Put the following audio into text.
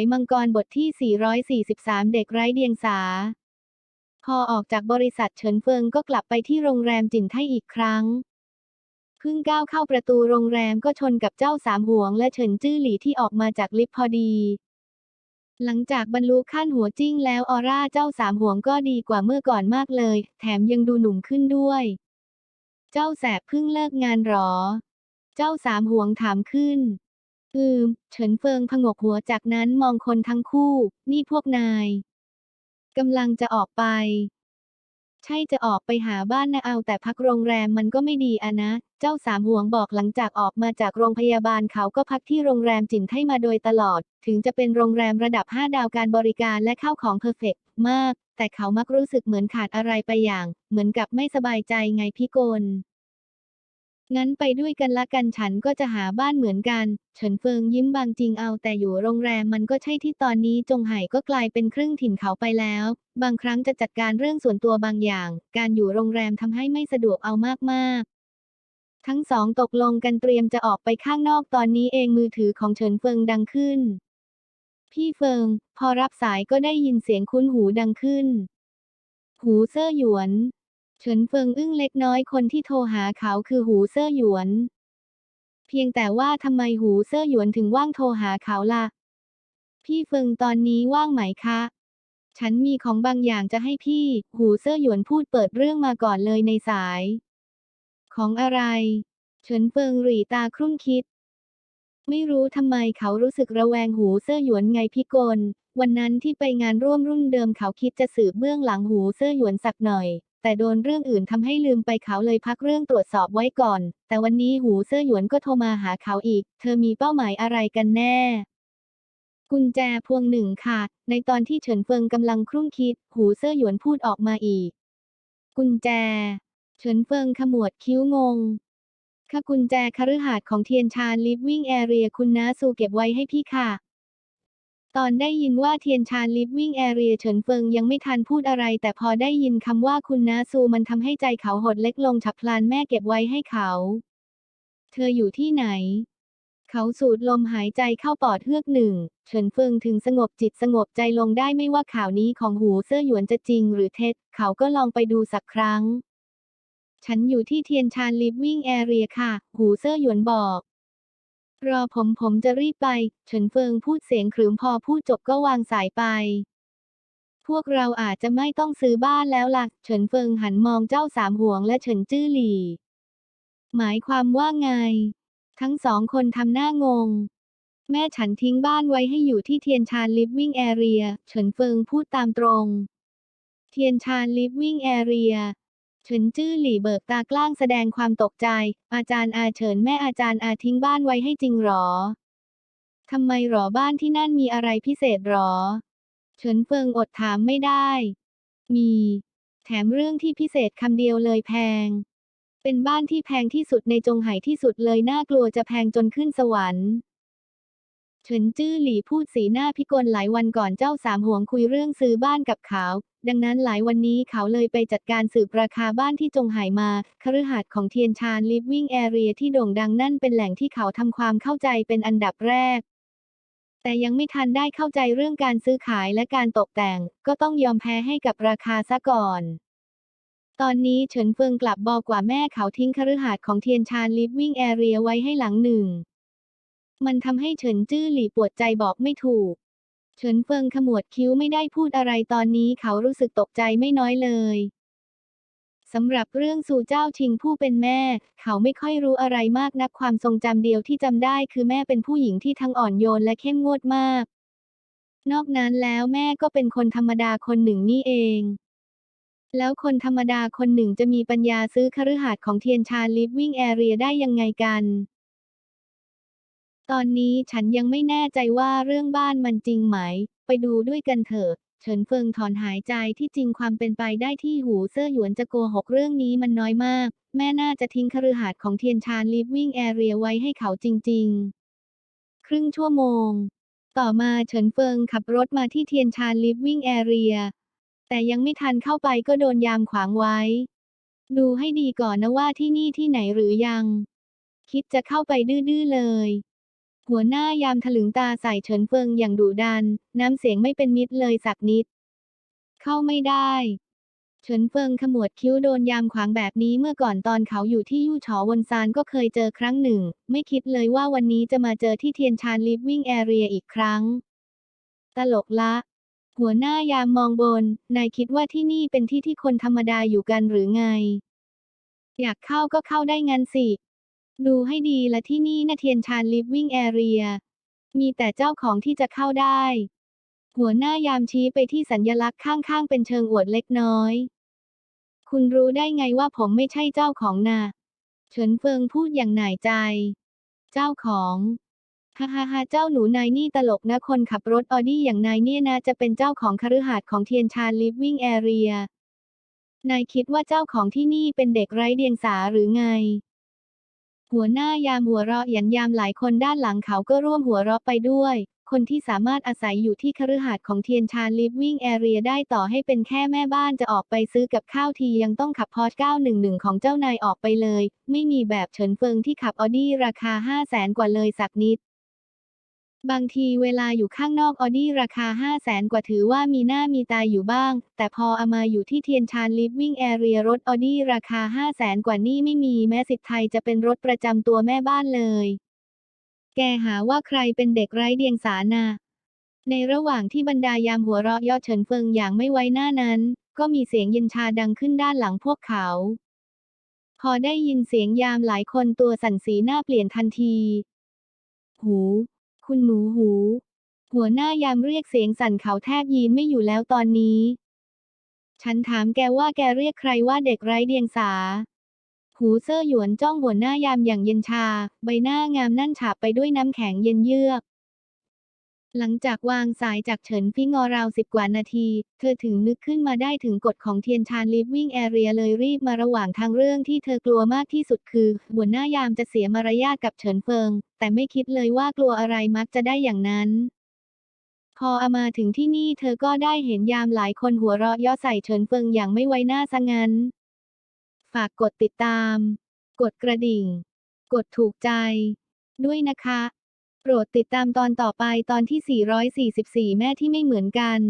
ยมังกรบทที่ 443 เด็กไร้เดียงสา พอออกจากบริษัทเฉินเฟิงก็กลับไปที่โรงแรมจินไทอีกครั้ง เพิ่งก้าวเข้าประตูโรงแรมก็ชนกับเจ้าสามหวงและเฉินจื้อหลี่ที่ออกมาจากลิฟต์พอดี หลังจากบรรลุขั้นหัวจิ้งแล้วออร่าเจ้าสามหวงก็ดีกว่าเมื่อก่อนมากเลย แถมยังดูหนุ่มขึ้นด้วย เจ้าแสบเพิ่งเลิกงานหรอ เจ้าสามหวงถามขึ้น อืม เฉินเฟิงผงกหัวจากนั้นมองคนทั้งคู่ นี่พวกนายกำลังจะออกไป ใช่จะออกไปหาบ้านนะเอาแต่พักโรงแรมมันก็ไม่ดีอะนะ เจ้าสามห่วงบอกหลังจากออกมาจากโรงพยาบาลเขาก็พักที่โรงแรมจินไทมาโดยตลอด ถึงจะเป็นโรงแรมระดับ 5 ดาวการบริการและข้าวของเพอร์เฟกต์มาก แต่เขามักรู้สึกเหมือนขาดอะไรไปอย่าง เหมือนกับไม่สบายใจไงพี่กล งั้นไปด้วยกันละกันฉันก็จะหาบ้านเหมือนกัน เฉินเฟิงยิ้มบางจริงเอาแต่อยู่โรงแรมมันก็ใช่ที่ตอนนี้จงไห่ก็กลายเป็นครึ่งถิ่นเขาไปแล้ว บางครั้งจะจัดการเรื่องส่วนตัวบางอย่าง การอยู่โรงแรมทำให้ไม่สะดวกเอามากๆทั้งสองตกลงกันเตรียมจะออกไปข้างนอกตอนนี้เองมือถือของเฉินเฟิงดังขึ้น พี่เฟิง พอรับสายก็ได้ยินเสียงคุ้นหูดังขึ้น หูเซ่อหยวน เฉินเฟิงอึ้งเล็กน้อยคนที่โทรหาเขาคือหูเซ่อหยวน เพียงแต่ว่าทำไมหูเซ่อหยวนถึงว่างโทรหาเขาล่ะ พี่เฟิงตอนนี้ว่างไหมคะ ฉันมีของบางอย่างจะให้พี่ หูเซ่อหยวนพูดเปิดเรื่องมาก่อนเลยในสาย ของอะไร เฉินเฟิงหรีตาครุ่นคิด ไม่รู้ทำไมเขารู้สึกระแวงหูเซ่อหยวนไงพี่กลวันนั้นที่ไปงานร่วมรุ่นเดิมเขาคิดจะสืบเบื้องหลังหูเซ่อหยวนสักหน่อย แต่โดนเรื่องอื่นทำให้ลืมไปเขาเลยพักเรื่องตรวจสอบไว้ก่อน แต่วันนี้หูเซ่อหยวนก็โทรมาหาเขาอีก เธอมีเป้าหมายอะไรกันแน่ กุญแจพวงหนึ่งค่ะ ในตอนที่เฉินเฟิงกำลังครุ่นคิด หูเซ่อหยวนพูดออกมาอีก กุญแจ เฉินเฟิงขมวดคิ้วงงค่ะกุญแจคฤหาสน์ของเทียนชาญลิฟวิ่งแอเรียคุณน้าซูเก็บไว้ให้พี่ค่ะ ตอนได้ยินว่าเทียนชาญลิฟวิ่งแอเรียเฉินเฟิงยังไม่ทันพูดอะไร แต่พอได้ยินคำว่าคุณนาซูมันทำให้ใจเขาหดเล็กลงฉับพลันแม่เก็บไว้ให้เขา เธออยู่ที่ไหน เขาสูดลมหายใจเข้าปอดเฮือกหนึ่ง เฉินเฟิงถึงสงบจิตสงบใจลงได้ไม่ว่าข่าวนี้ของหูเสื้อหยวนจะจริงหรือเท็จ เขาก็ลองไปดูสักครั้ง ฉันอยู่ที่เทียนชาญลิฟวิ่งแอเรียค่ะ หูเสื้อหยวนบอก รอผมผมจะรีบไป เฉินเฟิงพูดเสียงขรึมพอพูดจบก็วางสายไป พวกเราอาจจะไม่ต้องซื้อบ้านแล้วล่ะ เฉินเฟิงหันมองเจ้าสามห่วงและเฉินจื้อหลี่ หมายความว่าไง ทั้งสองคนทำหน้างง แม่ฉันทิ้งบ้านไว้ให้อยู่ที่เทียนชาญลิฟวิ่งแอเรีย เฉินเฟิงพูดตามตรง เทียนชาญลิฟวิ่งแอเรีย เฉินจื้อหลี่เบิกตากล้างแสดงความตกใจ อาจารย์อาเฉินแม่อาจารย์อาทิ้งบ้านไว้ให้จริงหรอ ทำไมหรอบ้านที่นั่นมีอะไรพิเศษหรอ เฉินเฟิงอดถามไม่ได้ มี แถมเรื่องที่พิเศษคำเดียวเลยแพง เป็นบ้านที่แพงที่สุดในจงไห่ที่สุดเลยน่ากลัวจะแพงจนขึ้นสวรรค์ เฉินจื้อหลี่พูดสีหน้าพิกลหลายวันก่อนเจ้าสามห่วงคุยเรื่องซื้อบ้านกับเขา ดังนั้นหลายวันนี้เขาเลยไปจัดการสืบราคาบ้านที่จงไห่มา คฤหาสน์ของเทียนชาญลิฟวิ่งแอเรียที่โด่งดังนั่นเป็นแหล่งที่เขาทำความเข้าใจเป็นอันดับแรก แต่ยังไม่ทันได้เข้าใจเรื่องการซื้อขายและการตกแต่ง ก็ต้องยอมแพ้ให้กับราคาซะก่อนตอนนี้เฉินเฟิงกลับบอกว่าแม่เขาทิ้งคฤหาสน์ของเทียนชาญลิฟวิ่งแอเรียไว้ให้หลังหนึ่ง มันทำให้เฉินจื้อหลี่ปวดใจบอกไม่ถูก เฉินเฟิงขมวดคิ้วไม่ได้พูดอะไรตอนนี้เขารู้สึกตกใจไม่น้อยเลยสำหรับเรื่องสู่เจ้าชิงผู้เป็นแม่ เขาไม่ค่อยรู้อะไรมากนักความทรงจำเดียวที่จำได้คือแม่เป็นผู้หญิงที่ทั้งอ่อนโยนและเข้มงวดมาก นอกนั้นแล้วแม่ก็เป็นคนธรรมดาคนหนึ่งนี่เอง แล้วคนธรรมดาคนหนึ่งจะมีปัญญาซื้อคฤหาสน์ของเทียนชาลิฟวิ่งแอเรียได้ยังไงกัน ตอนนี้ฉันยังไม่แน่ใจว่าเรื่องบ้านมันจริงไหม ไปดูด้วยกันเถอะ เฉินเฟิงถอนหายใจที่จริงความเป็นไปได้ที่หูเซ่อหยวนจะโกหกเรื่องนี้มันน้อยมาก แม่น่าจะทิ้งคฤหาสน์ของเทียนชาญลิฟวิ่งแอเรียไว้ให้เขาจริง ๆ ครึ่งชั่วโมง ต่อมาเฉินเฟิงขับรถมาที่เทียนชาญลิฟวิ่งแอเรีย แต่ยังไม่ทันเข้าไปก็โดนยามขวางไว้ ดูให้ดีก่อนนะว่าที่นี่ที่ไหนหรือยัง คิดจะเข้าไปดื้อๆเลย หัวหน้ายามถลึงตาใส่เฉินเฟิงอย่างดุดัน น้ำเสียงไม่เป็นมิตรเลยสักนิด เข้าไม่ได้ เฉินเฟิงขมวดคิ้วโดนยามขวางแบบนี้เมื่อก่อนตอนเขาอยู่ที่ยู่ฉอวนซานก็เคยเจอครั้งหนึ่ง ไม่คิดเลยว่าวันนี้จะมาเจอที่เทียนชานลิฟวิ่งแอเรียอีกครั้ง ตลกละ หัวหน้ายามมองบน นายคิดว่าที่นี่เป็นที่ที่คนธรรมดาอยู่กันหรือไง อยากเข้าก็เข้าได้งั้นสิ ดูให้ดีและที่นี่นะเทียนชานลิฟวิ่งแอเรีย มีแต่เจ้าของที่จะเข้าได้ หัวหน้ายามชี้ไปที่สัญญลักษณ์ข้างๆ เป็นเชิงอวดเล็กน้อย คุณรู้ได้ไงว่าผมไม่ใช่เจ้าของนะเฉินเฟิงพูดอย่างหน่ายใจ เจ้าของฮ่าฮ่าฮ่าเจ้าหนูนายนี่ตลกนะคนขับรถออดี้อย่างนายเนี่ยนะจะเป็นเจ้าของคฤหาสน์ของเทียนชานลิฟวิ่งแอเรียนายคิดว่าเจ้าของที่นี่เป็นเด็กไร้เดียงสาหรือไง หัวหน้ายามหัวเราะหยันยามหลายคนด้านหลังเขาก็ร่วมหัวเราะไปด้วย คนที่สามารถอาศัยอยู่ที่คฤหาสน์ของเทียนชานลิฟวิ่งแอเรียได้ต่อให้เป็นแค่แม่บ้านจะออกไปซื้อกับข้าวทียังต้องขับพอร์ช911 ของเจ้านายออกไปเลย ไม่มีแบบเฉินเฟิงที่ขับออดี้ราคา 5 0 0แสนกว่าเลยสักนิด บางทีเวลาอยู่ข้างนอกออดี้ราคา 5 0 0แสนกว่าถือว่ามีหน้ามีตาอยู่บ้าง แต่พอเอามาอยู่ที่เทียนชานลิฟวิ่งแอเรียรถออดี้ราคา 5 0 0แสนกว่านี่ไม่มีแม้สิทธิ์ไทยจะเป็นรถประจำตัวแม่บ้านเลย แกหาว่าใครเป็นเด็กไร้เดียงสานะในระหว่างที่บรรดายามหัวเราะย่อเฉินเฟิงอย่างไม่ไว้หน้านั้น ก็มีเสียงเย็นชาดังขึ้นด้านหลังพวกเขา พอได้ยินเสียงยามหลายคนตัวสั่นสีหน้าเปลี่ยนทันที หู คุณหมูหู หัวหน้ายามเรียกเสียงสั่นเขาแทบยีนไม่อยู่แล้วตอนนี้ ฉันถามแกว่าแกเรียกใครว่าเด็กไร้เดียงสา หูเซ่อหยวนจ้องหัวหน้ายามอย่างเย็นชา ใบหน้างามนั่นฉาบไปด้วยน้ำแข็งเย็นเยือก หลังจากวางสายจากเฉินฟิงอราวสิบกว่านาที เธอถึงนึกขึ้นมาได้ถึงกฎของเทียนชานลิฟวิ่งแอเรียเลยรีบมาระหว่างทางเรื่องที่เธอกลัวมากที่สุดคือหัวหน้ายามจะเสียมารยาทกับเฉินเฟิง แต่ไม่คิดเลยว่ากลัวอะไรมักจะได้อย่างนั้น พออามาถึงที่นี่เธอก็ได้เห็นยามหลายคนหัวเราะย่อใส่เฉินเฟิงอย่างไม่ไว้หน้าซะงั้น ฝากกดติดตาม กดกระดิ่ง กดถูกใจ ด้วยนะคะ โปรดติดตามตอนต่อไปตอนที่ 444 แม่ที่ไม่เหมือนกัน